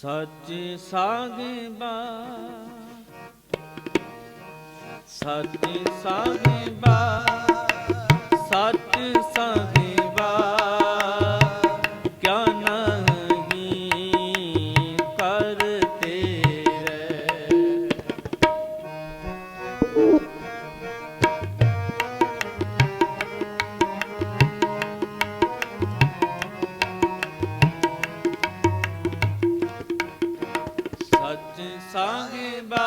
ਸੱਚ ਸਾਗਿਬਾ ਸੱਚ ਸਾਗਿਬਾ। ਸਾਹਿਬਾ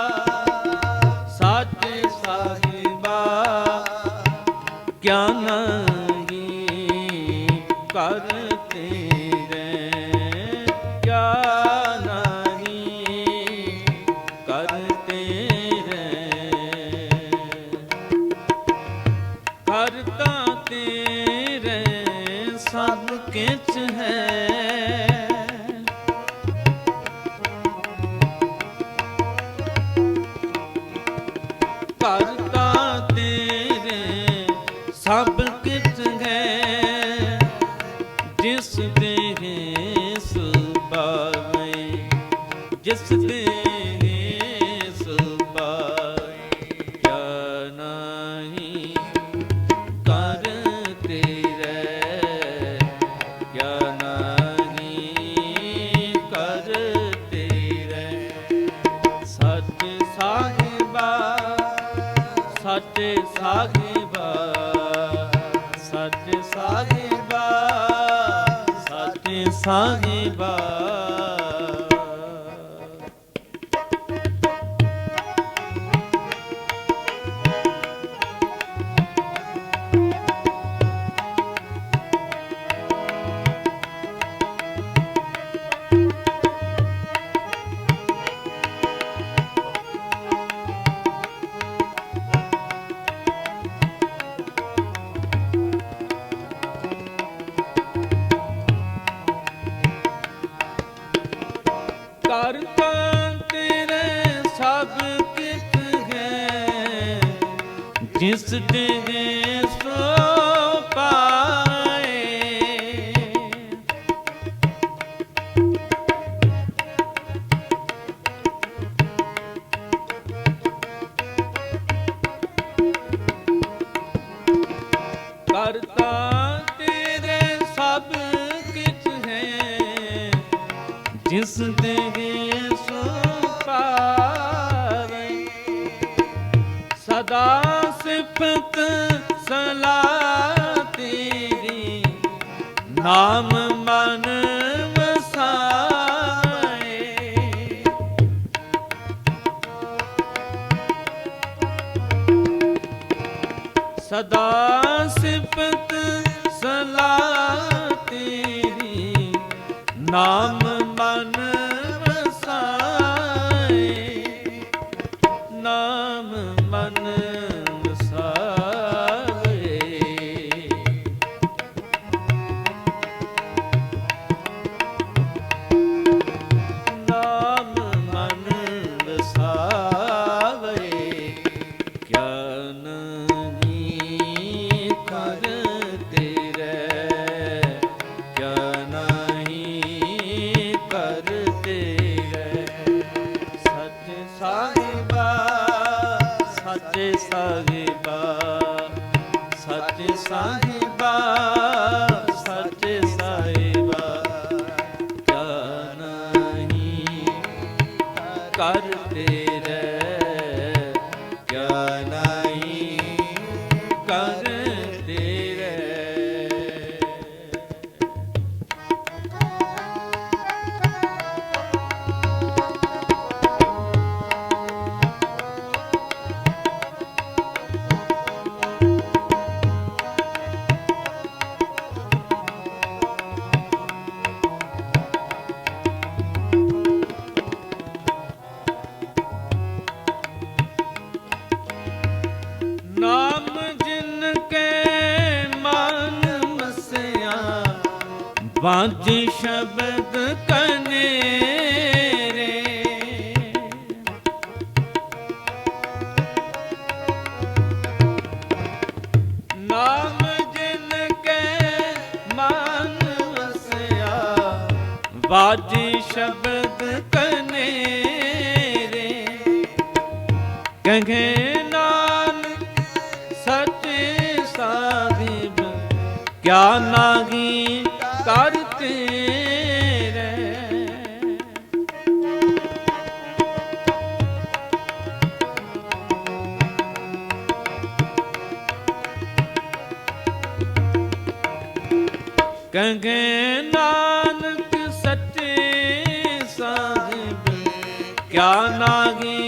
ਜਿਸ ਦੇ ਸੁਭਾਵੇ ਕਿਆ ਨਹੀਂ ਕਰ ਤੇਰੇ ਕਿਆ ਨਹੀਂ ਕਰ ਤੇਰੇ ਸੱਚ ਸਾਹਿਬਾ ਸੱਚ ਸਾਹਿਬਾ। ਕਰਤਾ ਤੇਰੇ ਸਭ ਕਿਤ ਹੈ। ਜਿਸ ਦੇ ਜਿਸ ਦੇ ਸੋ ਪਾਵੇ ਸਦਾ ਸਿਫਤ ਸਲਾਹ ਤੇਰੀ ਨਾਮ ਮਨ ਵਸਾਏ। ਸਦਾ ਸਿਫਤ ਸਲਾਹ ਤੇਰੀ ਨਾਮ ਮਨ ਸੱਚ ਬਾਜ ਸ਼ਬਦ ਕਨੇਰੇ ਨਾਮ ਜਿਨ ਕੇ ਮਨ ਵਸਿਆ ਬਾਜੀ ਸ਼ਬਦ ਕਨੇਰੇ ਕਹੇ ਨਾਨਕ, ਸੱਚੇ ਸਾਹਿਬ, ਕਿਆ ਨਾਹੀ ਕਹੇ ਨਾਨਕ ਸੱਚੇ ਸਾਹਿਬ ਕਿਆ ਨਾਹੀ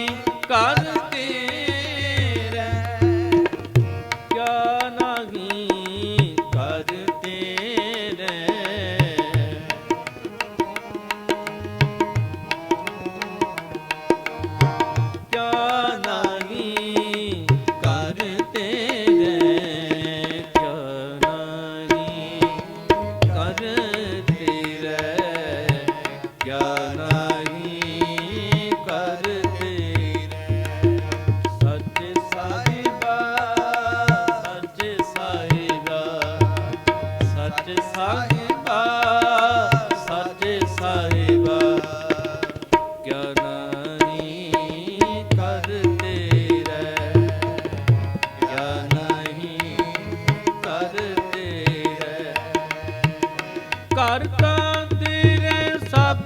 ਕਰ ਤਾਂ ਤੇਰੇ ਸਭ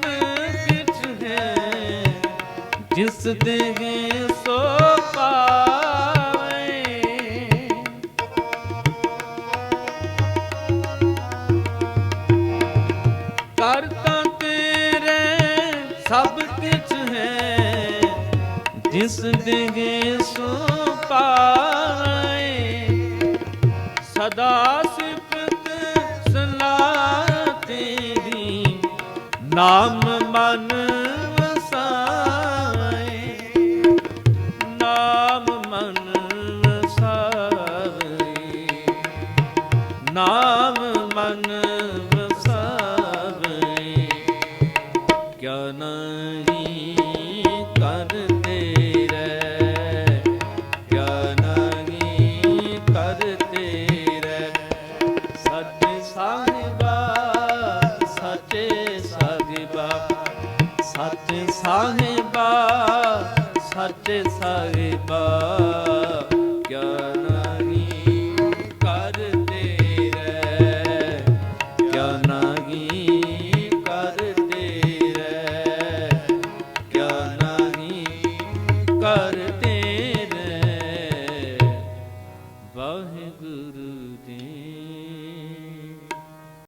ਕਿਛ ਹੈ। ਜਿਸ ਦੇ ਸੋ ਪਾਵੇ। ਕਰ ਤਾਂ ਤੇਰੇ ਸਭ ਕਿਛ ਹੈ। ਜਿਸ ਦੇ ਸੋ ਪਾਏ ਸਦਾ ਨਾਮ ਮਨ ਵਸਾਏ, ਨਾਮ ਮਨ ਵਸਾਏ, ਨਾਮ ਮਨ ਵਸਾਵੇ। ਕਿਆ ਨਹੀਂ ਕਰਦੇ ਤੇਰੇ ਕਿਆ ਨਹੀਂ ਕਰ ਤੇਰੇ ਸੱਚ ਸਾਹਿਬਾ ਸੱਚੇ ਸੱਚ ਸਾਹਿਬਾ ਸੱਚੇ ਸਾਹਿਬਾ ਕਿਆ